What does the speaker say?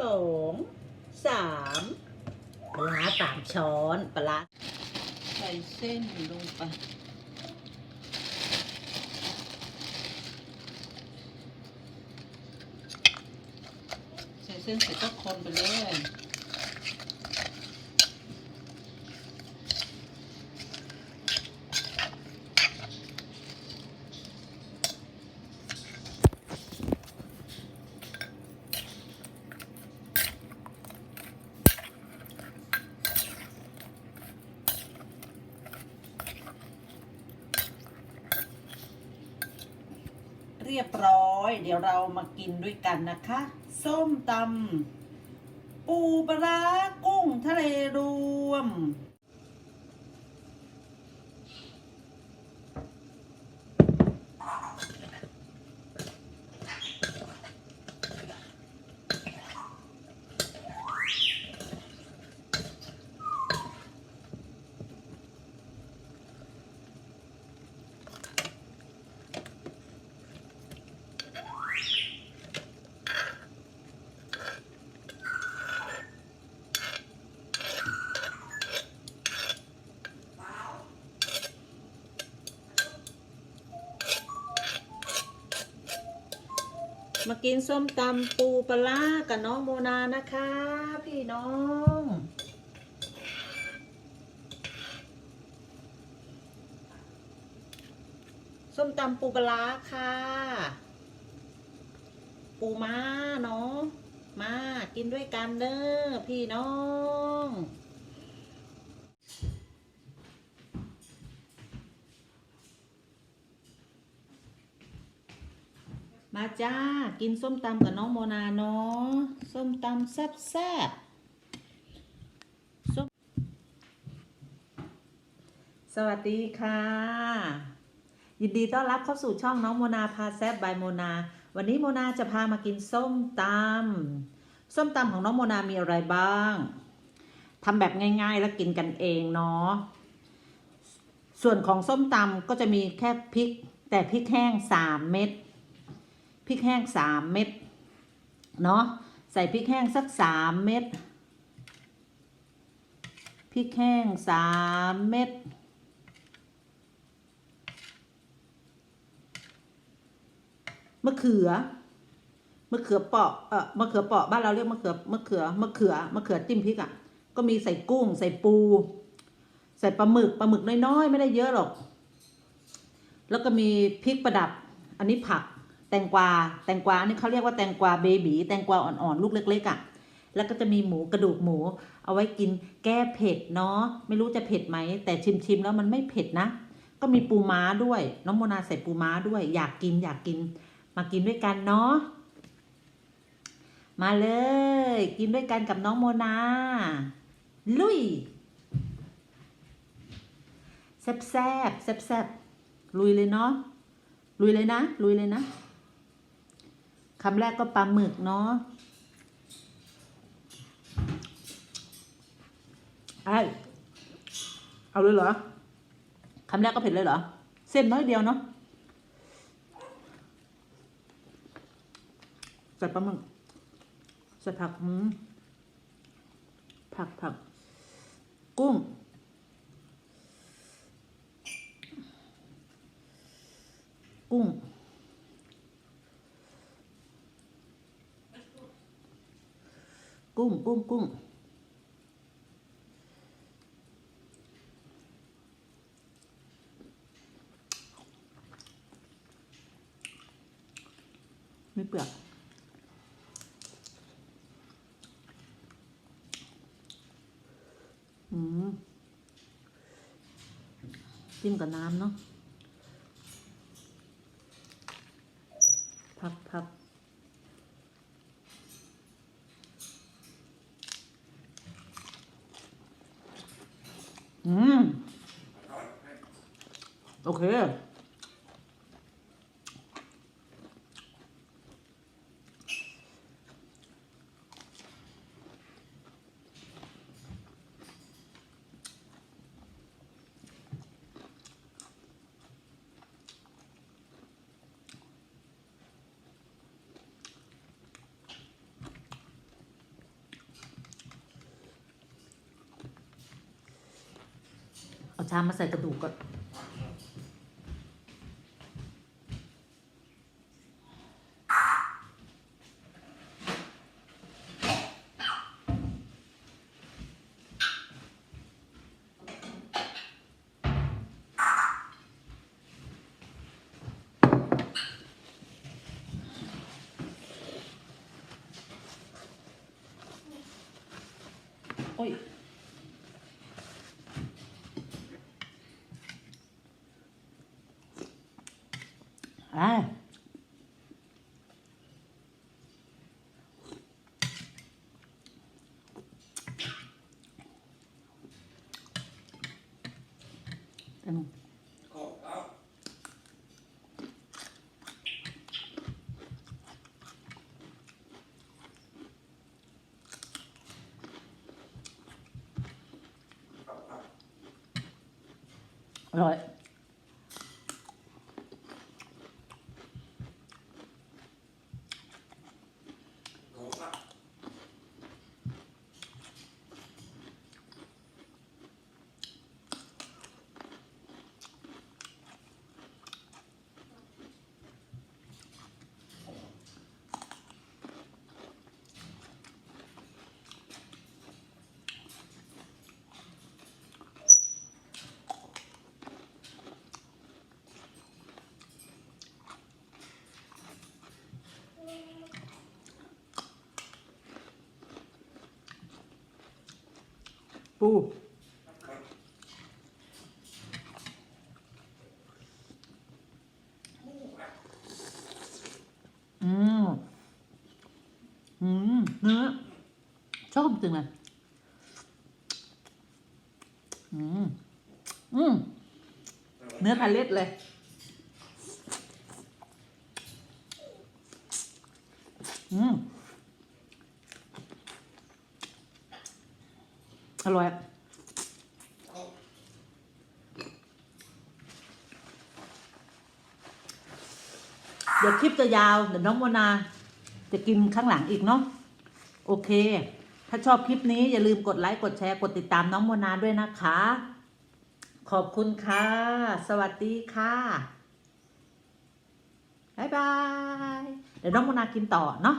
สองสามปลาร้าสามช้อนปลาร้าใส่เส้นลงไปใส่เส้นเสร็จก็คนไปเลย รียบร้อย เดี๋ยวเรามากินด้วยกันนะคะ ส้มตำปูปลาร้ากุ้งทะเลรวม มากินส้มตำปูปลากับน้องโมนานะคะ พี่น้อง ส้มตำปูปลาร้าค่ะ ปูม้าเนาะมากินด้วยกันเด้อพี่น้อง มาจ้า กินส้มตำกับน้องโมนาเนาะส้มตำแซ่บแซ่บๆสวัสดีค่ะ ยินดีต้อนรับเข้าสู่ช่องน้องโมนาพาแซ่บบายโมนา วันนี้โมนาจะพามากินส้มตำส้มตำของน้องโมนามีอะไรบ้างทำแบบง่ายๆแล้วกินกันเองเนาะส่วนของส้มตำก็จะมีแค่พริก แต่พริกแห้งสามเม็ด พริกแห้งสามเม็ดเนาะใส่พริกแห้งสักสามเม็ดพริกแห้งสามเม็ดมะเขือมะเขือเปาะเออมะเขือเปาะบ้านเราเรียกมะเขือมะเขือมะเขือมะเขือจิ้มพริกอะ่ะก็มีใส่กุ้ง ใส่ปู ใส่ปลาหมึกปลาหมึกน้อยๆ ไม่ได้เยอะหรอก แล้วก็มีพริกประดับ อันนี้ผัก งกวาแตงกวาอันนี้เขาเรียกว่าแตงกวาเบบีแตงกวาอ่อนๆลูกเล็กๆอะ่ะแล้วก็จะมีหมูกระดูกหมู เอาไว้กินแก้เผ็ดเนาะไม่รู้จะเผ็ดไหม แต่ชิมๆแล้วมันไม่เผ็ดนะ ก็มีปูม้าด้วย น้องโมนาใส่ปูม้าด้วย อยากกินอยากกิน มากินด้วยกันเนาะมาเลย กินด้วยกันกับน้องโมนาลุยแซบแซบแซบแซบลุยเลยเนาะลุยเลยนะ ลุยเลยนะ คำแรกก็ปลาหมึกเนาะไอ้เอาเลยเหรอคำแรกก็เผ็ดเลยเหรอ เส้นน้อยเดียวเนาะใส่ปลาหมึกใส่ผักหืมผักผัก กุ้ง กุ้ง กุ้งกุ้งกุ้งไม่เปลือกอืมจิ้มกับน้ำเนาะผักผัก โอเค เอาชามมาใส่กระดูกก่อน โอ้ย อ่ ปูอืมอืมเนื้อชอบจริงเลยอืมอืมเนื้อคาเล็ดเลยอืม อร่อยเดี๋ยวคลิปจะยาว เดี๋ยวน้องโมนาจะกินข้างหลังอีกเนาะโอเค ถ้าชอบคลิปนี้อย่าลืมกดไลค์กดแชร์กดติดตามน้องโมนาด้วยนะคะ ขอบคุณค่ะ สวัสดีค่ะบ๊ายบาย เดี๋ยวน้องโมนากินต่อเนาะ